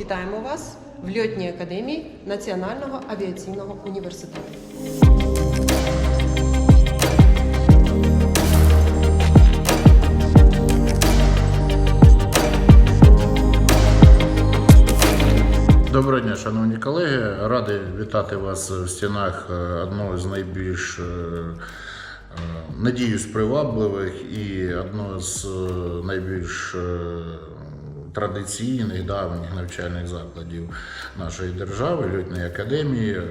Вітаємо вас в льотній академії Національного авіаційного університету. Доброго дня, шановні колеги. Радий вітати вас в стінах е, одного з найбільш е, е, надіюсь привабливих і одного з найбільш традиційних давніх навчальних закладів нашої держави льотної академії. Е,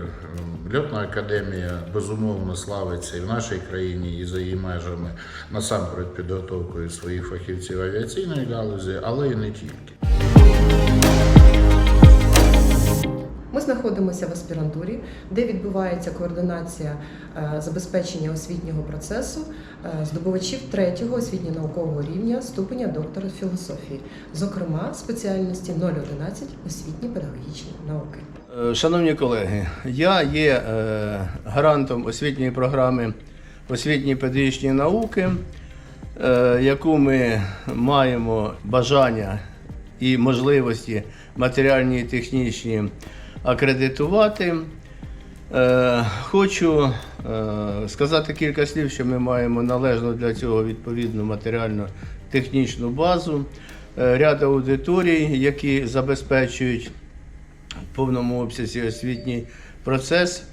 Льотна академія безумовно славиться і в нашій країні, і за її межами насамперед підготовкою своїх фахівців авіаційної галузі, але і не тільки. Ми знаходимося в аспірантурі, де відбувається координація е, забезпечення освітнього процесу здобувачів третього освітньо-наукового рівня ступеня доктора філософії, зокрема спеціальності 011 освітні педагогічні науки. Е, Шановні колеги, я є е, гарантом освітньої програми освітні педагогічні науки, е, яку ми маємо бажання і можливості матеріальні і технічні акредитувати. Е, Хочу е, сказати кілька слів, що ми маємо належну для цього відповідну матеріально-технічну базу, е, ряд аудиторій, які забезпечують в повному обсязі освітній процес,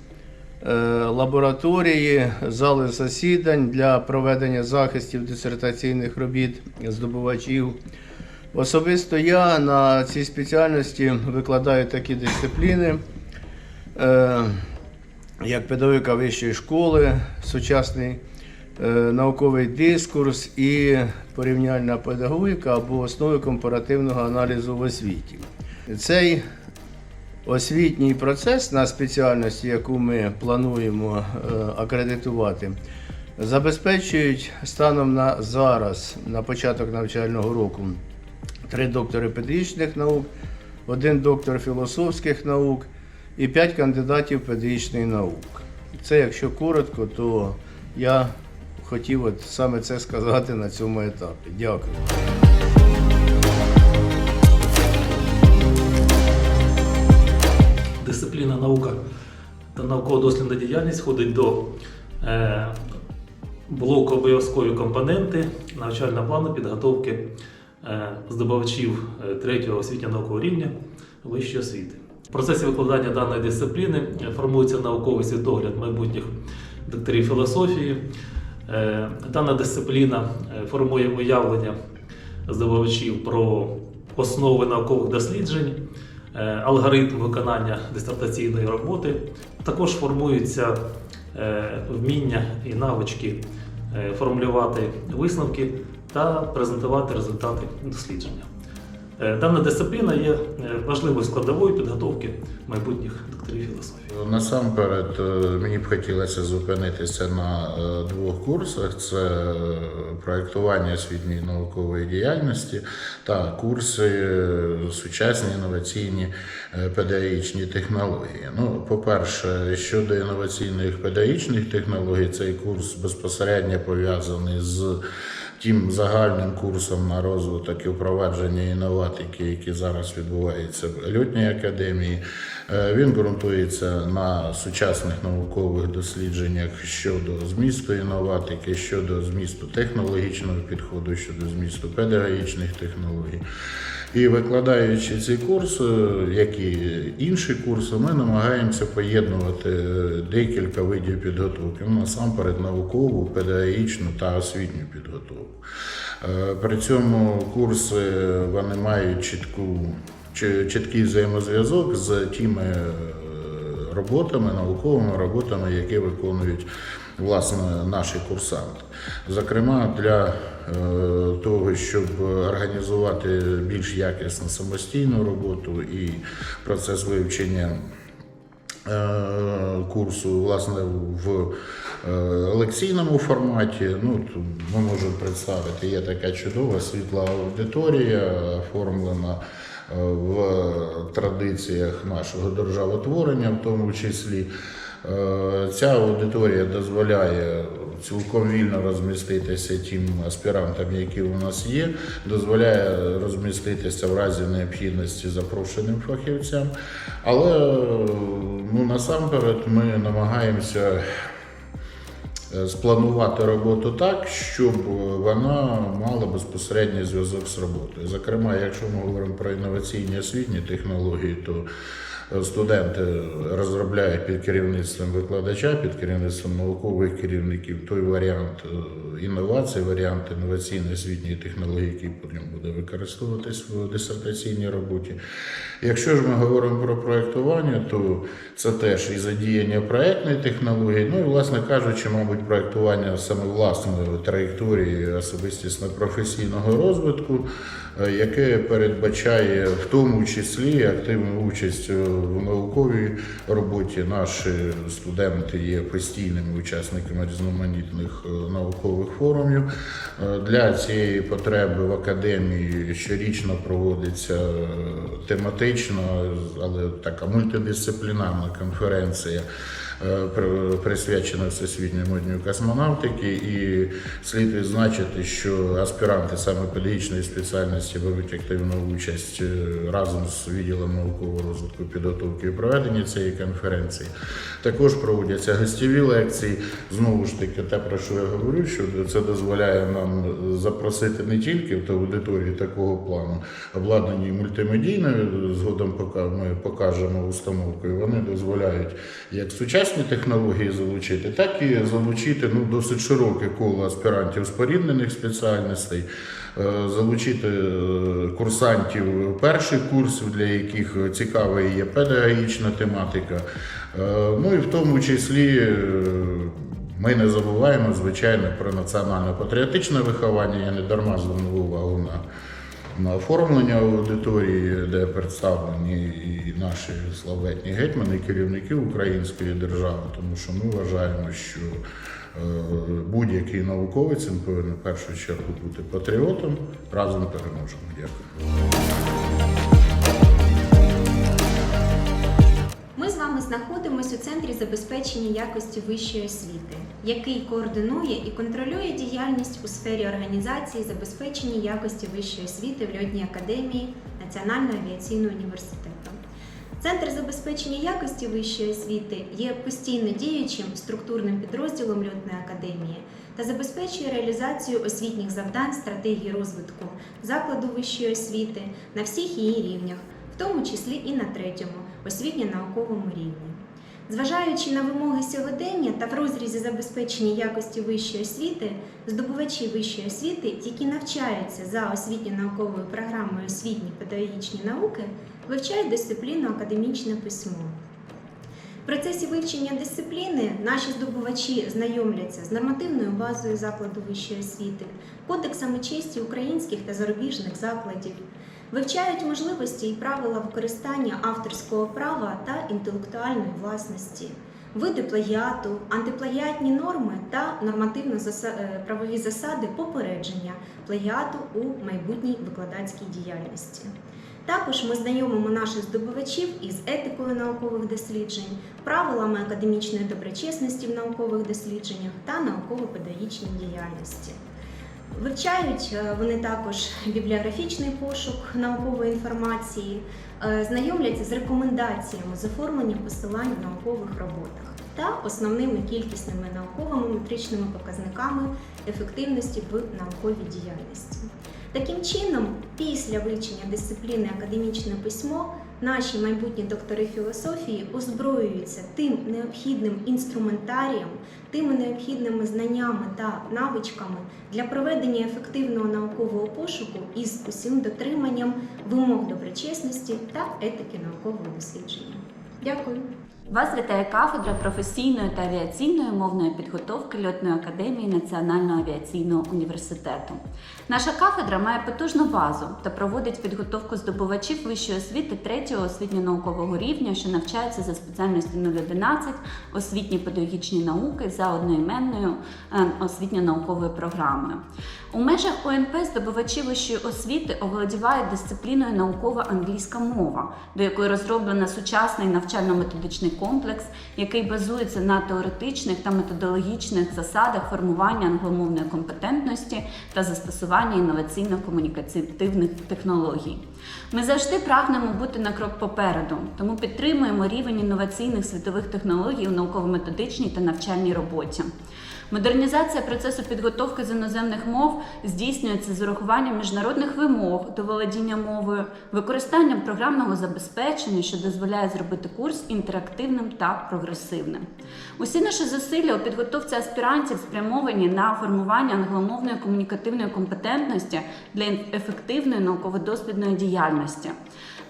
е, лабораторії, зали засідань для проведення захистів дисертаційних робіт здобувачів. Особисто я на цій спеціальності викладаю такі дисципліни, е, як педагогіка вищої школи, сучасний е, науковий дискурс і порівняльна педагогіка або основи компаративного аналізу в освіті. Цей освітній процес на спеціальності, яку ми плануємо е, акредитувати, забезпечують станом на зараз, на початок навчального року, три доктори педагогічних наук, один доктор філософських наук і п'ять кандидатів педагогічних наук. Це якщо коротко, то я хотів от саме це сказати на цьому етапі. Дякую. дисципліна наука та науково-дослідна діяльність входить до е, блоку обов'язкові компоненти навчального плану підготовки е, здобувачів е, третього освітньо-наукового рівня вищої освіти. В процесі викладання даної дисципліни е, формується науковий світогляд майбутніх докторів філософії. Е, Дана дисципліна е, формує уявлення здобувачів про основи наукових досліджень, алгоритм виконання дисертаційної роботи. Також формуються вміння і навички формулювати висновки та презентувати результати дослідження. Е, Дана дисципліна є е, важливою складовою підготовки майбутніх докторів філософії. Насамперед, е, мені б хотілося зупинитися на двох курсах: це проєктування освітньої наукової діяльності та курси сучасні інноваційні педагогічні технології. Ну, по-перше, щодо інноваційних педагогічних технологій, цей курс безпосередньо пов'язаний з тим загальним курсом на розвиток і впровадження інноватики, які зараз відбуваються в льотній академії. Е, Він ґрунтується на сучасних наукових дослідженнях щодо змісту інноватики, щодо змісту технологічного підходу, щодо змісту педагогічних технологій. І викладаючи ці курси, як і інші курси, ми намагаємося поєднувати е, декілька видів підготовки. Ну, насамперед наукову, педагогічну та освітню підготовку. Е, При цьому курси вони мають чітку, чіткий взаємозв'язок з тими е, роботами, науковими роботами, які виконують власне наші курсанти. Зокрема, для е, того, щоб організувати більш якісну самостійну роботу і процес вивчення е, курсу власне в е, лекційному форматі. Ну, ми можемо представити, є така чудова світла аудиторія, оформлена е, в традиціях нашого державотворення, в тому числі. Е, Ця аудиторія дозволяє цілком вільно розміститися тим аспірантам, які у нас є, дозволяє розміститися в разі необхідності запрошеним фахівцям. Але ну, насамперед ми намагаємося е, спланувати роботу так, щоб вона мала безпосередній зв'язок з роботою. Зокрема, якщо ми говоримо про інноваційні освітні технології, то студенти розробляють під керівництвом викладача, під керівництвом наукових керівників той варіант е, інновацій, варіант інноваційної освітньої технології, який потім буде використовуватись в дисертаційній роботі. Якщо ж ми говоримо про проєктування, то це теж і задіяння проєктної технології, ну і, власне кажучи, мабуть, проєктування саме власної траєкторії особистісно-професійного розвитку, е, яке передбачає в тому числі активну участь е, в науковій роботі. Наші студенти є постійними учасниками різноманітних е, наукових форумів. Е, Для цієї потреби в академії щорічно проводиться е, тематична, але така мультидисциплінарна конференція. Е, Присвячена всесвітньому дню космонавтики, і слід відзначити, що аспіранти саме педагогічної спеціальності беруть активну участь е, разом з відділом наукового розвитку, підготовки і проведення цієї конференції. Також проводяться гостєві лекції. Знову ж таки, те, про що я говорю, що це дозволяє нам запросити не тільки в аудиторії такого плану, обладнані мультимедійною, згодом ми покажемо установкою. Вони дозволяють як сучасні технології залучити, так і залучити ну, досить широке коло аспірантів споріднених спеціальностей. е, Залучити е, курсантів перших курсів, для яких цікава є педагогічна тематика. Е, Ну і в тому числі ми не забуваємо, звичайно, про національно-патріотичне виховання. Я не дарма звернув увагу на, на оформлення аудиторії, де представлені і наші славетні гетьмани, керівники української держави, тому що ми вважаємо, що е, будь-який науковець повинен в першу чергу бути патріотом. Разом переможемо. Дякую. У центрі забезпечення якості вищої освіти, який координує і контролює діяльність у сфері організації забезпечення якості вищої освіти в льотній академії Національного авіаційного університету. Центр забезпечення якості вищої освіти є постійно діючим структурним підрозділом льотної академії та забезпечує реалізацію освітніх завдань стратегії розвитку закладу вищої освіти на всіх її рівнях, в тому числі і на третьому освітньо-науковому рівні. Зважаючи на вимоги сьогодення та в розрізі забезпечення якості вищої освіти, здобувачі вищої освіти, які навчаються за освітньо-науковою програмою освітні педагогічні науки, вивчають дисципліну академічне письмо. В процесі вивчення дисципліни наші здобувачі знайомляться з нормативною базою закладу вищої освіти, кодексами честі українських та зарубіжних закладів, вивчають можливості і правила використання авторського права та інтелектуальної власності, види плагіату, антиплагіатні норми та нормативно-правові засади попередження плагіату у майбутній викладацькій діяльності. Також ми знайомимо наших здобувачів із етикою наукових досліджень, правилами академічної доброчесності в наукових дослідженнях та науково-педагогічній діяльності. Вивчають е, вони також бібліографічний пошук наукової інформації, е, знайомляться з рекомендаціями з оформлення посилань в наукових роботах та основними кількісними науковими метричними показниками ефективності в науковій діяльності. Таким чином, після вивчення дисципліни академічне письмо, наші майбутні доктори філософії озброюються тим необхідним інструментарієм, тими необхідними знаннями та навичками для проведення ефективного наукового пошуку із усім дотриманням вимог доброчесності та етики наукового дослідження. Дякую. Вас вітає кафедра професійної та авіаційної мовної підготовки льотної академії Національного авіаційного університету. Наша кафедра має потужну базу та проводить підготовку здобувачів вищої освіти третього освітньо-наукового рівня, що навчаються за спеціальністю 011 освітні педагогічні науки за одноіменною е, освітньо-науковою програмою. У межах ОНП здобувачі вищої освіти оволодівають дисципліною наукова англійська мова, до якої розроблено сучасний навчально-методичний комплекс, який базується на теоретичних та методологічних засадах формування англомовної компетентності та застосування інноваційно-комунікативних технологій. Ми завжди прагнемо бути на крок попереду, тому підтримуємо рівень інноваційних світових технологій у науково-методичній та навчальній роботі. Модернізація процесу підготовки з іноземних мов здійснюється з урахуванням міжнародних вимог до володіння мовою, використанням програмного забезпечення, що дозволяє зробити курс інтерактивним та прогресивним. Усі наші зусилля у підготовці аспірантів спрямовані на формування англомовної комунікативної компетентності для ефективної науково-дослідної діяльності,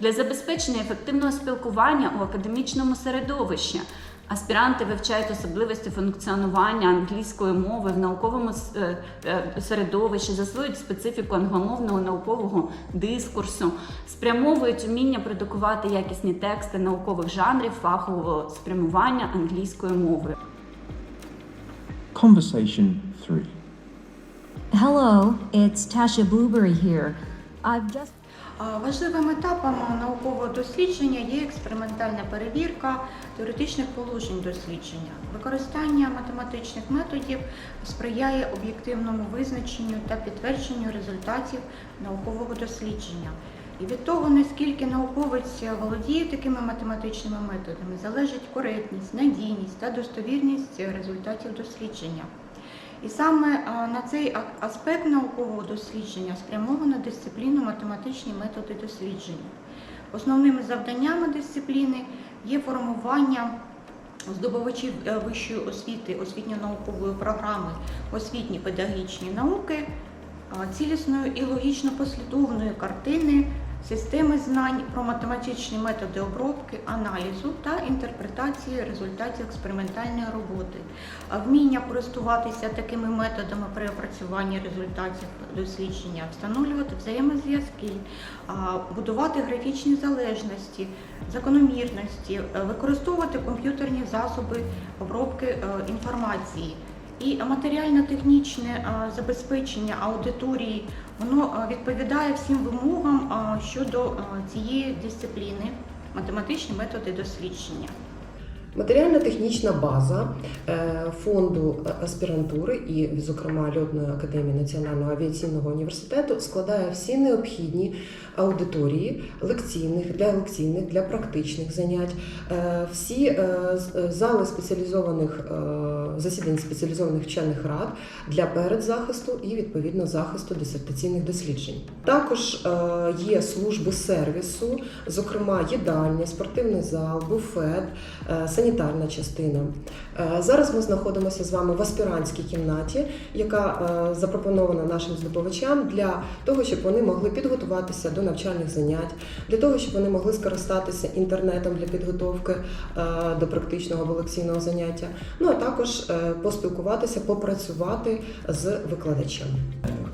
для забезпечення ефективного спілкування у академічному середовищі. Аспіранти вивчають особливості функціонування англійської мови в науковому е, е, середовищі, засвоюють специфіку англомовного наукового дискурсу, спрямовують уміння продукувати якісні тексти наукових жанрів фахового спрямування англійською мовою. Conversation 3. Hello, it's Tasha Blueberry here. I've just Важливим етапом наукового дослідження є експериментальна перевірка теоретичних положень дослідження. Використання математичних методів сприяє об'єктивному визначенню та підтвердженню результатів наукового дослідження. І від того, наскільки науковець володіє такими математичними методами, залежить коректність, надійність та достовірність результатів дослідження. І саме на цей аспект наукового дослідження спрямована дисципліна математичні методи дослідження. Основними завданнями дисципліни є формування здобувачів е, вищої освіти, освітньо-наукової програми освітні педагогічні науки, цілісної і логічно послідовної картини, системи знань про математичні методи обробки, аналізу та інтерпретації результатів експериментальної роботи, вміння користуватися такими методами при опрацюванні результатів дослідження, встановлювати взаємозв'язки, будувати графічні залежності, закономірності, е, використовувати комп'ютерні засоби обробки е, інформації. І матеріально-технічне забезпечення аудиторії воно е, відповідає всім вимогам е, щодо е, цієї дисципліни математичні методи дослідження. Матеріально-технічна база е, фонду аспірантури і, зокрема, Льотної академії Національного авіаційного університету складає всі необхідні аудиторії лекційних для лекційних, для практичних занять, е, всі е, зали спеціалізованих засідань спеціалізованих вчених рад для передзахисту і відповідно захисту дисертаційних досліджень. Також є служби сервісу, зокрема їдальня, спортивний зал, буфет, е, санітарна частина. Е, Зараз ми знаходимося з вами в аспірантській кімнаті, яка е, запропонована нашим здобувачам для того, щоб вони могли підготуватися до навчальних занять, для того, щоб вони могли скористатися інтернетом для підготовки е, до практичного лекційного заняття. Ну а також поспілкуватися, попрацювати з викладачем.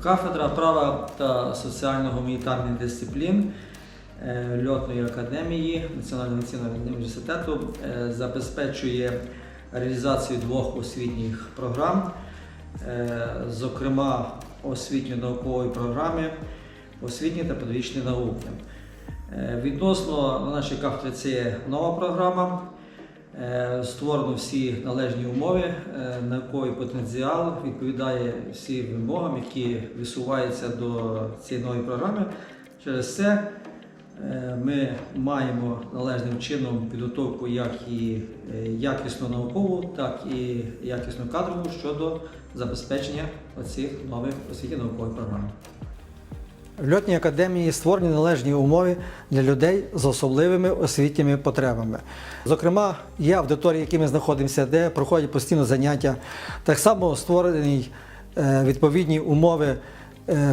Кафедра права та соціально-гуманітарних дисциплін Льотної академії Національного авіаційного університету е, забезпечує реалізацію двох освітніх програм, е, зокрема освітньо-наукової програми освітні та педагогічні науки. Е, Відносно на нашій кафедрі це нова програма. Е, Створено всі належні умови, е, науковий потенціал відповідає всім вимогам, які висуваються до цієї нової програми. Через це е, ми маємо належним чином підготовку як і е, якісну наукову, так і якісну кадрову щодо забезпечення оцих нових освітньо наукових програм. В льотній академії створені належні умови для людей з особливими освітніми потребами. Зокрема, є аудиторії, які ми знаходимося, де проходять постійно заняття. Так само створені е, відповідні умови е,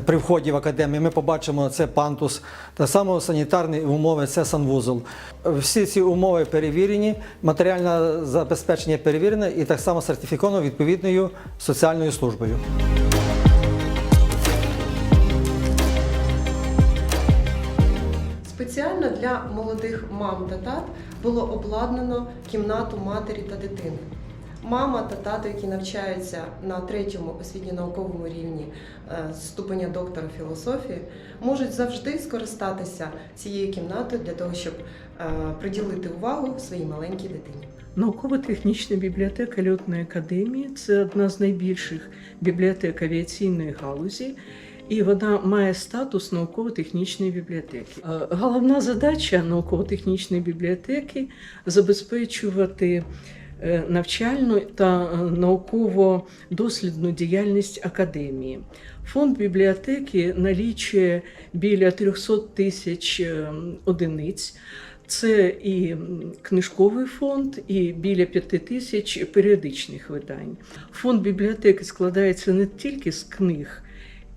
при вході в академію. Ми побачимо це пантус. Так само санітарні умови це санвузол. Всі ці умови перевірені, матеріальне забезпечення перевірене і так само сертифіковано відповідною соціальною службою. Спеціально для молодих мам та тат було обладнано кімнату матері та дитини. Мама та тато, які навчаються на третьому освітньо-науковому рівні е, ступеня доктора філософії, можуть завжди скористатися цією кімнатою для того, щоб е, приділити увагу своїй маленькій дитині. Науково-технічна бібліотека Льотної академії це одна з найбільших бібліотек авіаційної галузі, і вона має статус науково-технічної бібліотеки. Е, Головна задача науково-технічної бібліотеки забезпечувати навчальну та е, науково-дослідну діяльність академії. Фонд бібліотеки налічує біля 300 тисяч е, одиниць. Це і книжковий фонд, і біля п'яти тисяч періодичних видань. Фонд бібліотеки складається не тільки з книг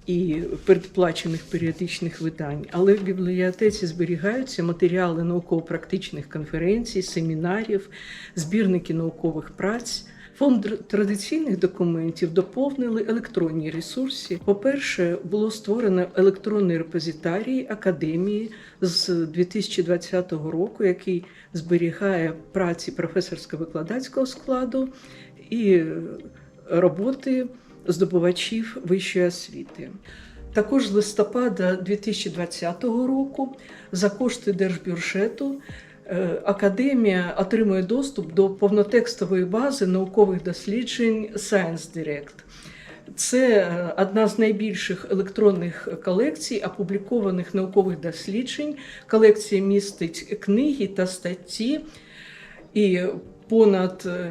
і передплачених періодичних видань, але в бібліотеці зберігаються матеріали науково-практичних конференцій, семінарів, збірники наукових праць. Фонд традиційних документів доповнили електронні ресурси. По-перше, було створено електронний репозитарій академії з 2020 року, який зберігає праці професорсько-викладацького складу і е, роботи здобувачів вищої освіти. Також з листопада 2020 року за кошти держбюджету е, Академія отримує доступ до повнотекстової бази наукових досліджень Science Direct. Це е, одна з найбільших електронних колекцій опублікованих наукових досліджень. Колекція містить книги та статті, і понад е,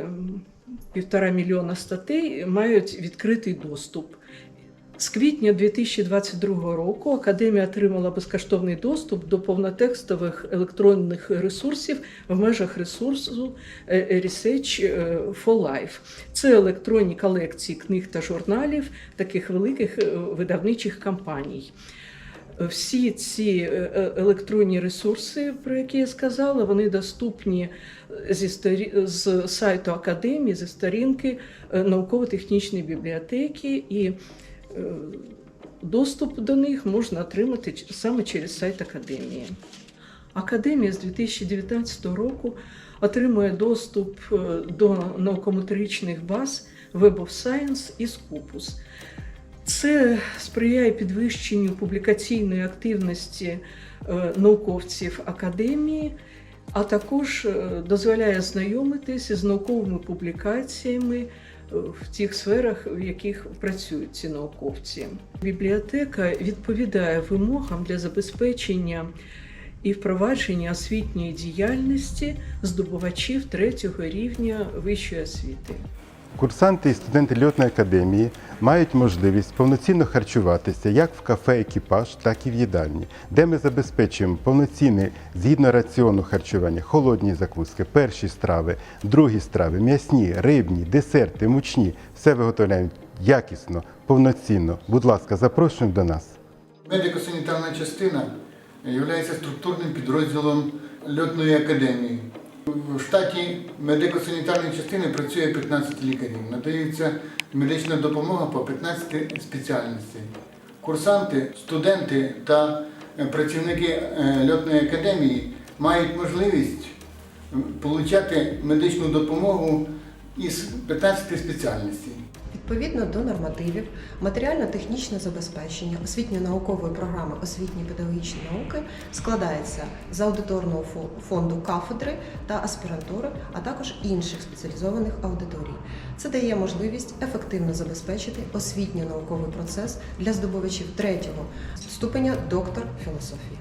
півтора мільйона статей мають відкритий доступ. З квітня 2022 року Академія отримала безкоштовний доступ до повнотекстових електронних ресурсів в межах ресурсу е, Research е, for Life. Це електронні колекції книг та журналів таких великих е, видавничих компаній. Всі ці е, е, електронні ресурси, про які я сказала, вони доступні зі сторі... з сайту академії, зі сторінки е, науково-технічної бібліотеки, і доступ до них можна отримати саме через сайт академії. Академія з 2019 року отримує доступ до наукометричних баз Web of Science і Scopus. Це сприяє підвищенню публікаційної активності е, науковців академії, а також е, дозволяє знайомитися з науковими публікаціями е, в тих сферах, в яких працюють ці науковці. Бібліотека відповідає вимогам для забезпечення і впровадження освітньої діяльності здобувачів третього рівня вищої освіти. Курсанти і студенти льотної академії мають можливість повноцінно харчуватися як в кафе екіпаж, так і в їдальні, де ми забезпечуємо повноцінне згідно раціону харчування, холодні закуски, перші страви, другі страви, м'ясні, рибні, десерти, мучні. Все виготовляємо якісно, повноцінно. Будь ласка, запрошуємо до нас. Медико-санітарна частина є структурним підрозділом льотної академії. В штаті медико-санітарної частини працює 15 лікарів. Надається медична допомога по 15 спеціальностей. Курсанти, студенти та е, працівники е, льотної академії мають можливість отримати медичну допомогу із 15 спеціальностей. Відповідно до нормативів, матеріально-технічне забезпечення освітньо-наукової програми освітні педагогічні науки складається з аудиторного фонду кафедри та аспірантури, а також інших спеціалізованих аудиторій. Це дає можливість ефективно забезпечити освітньо-науковий процес для здобувачів третього ступеня доктор філософії.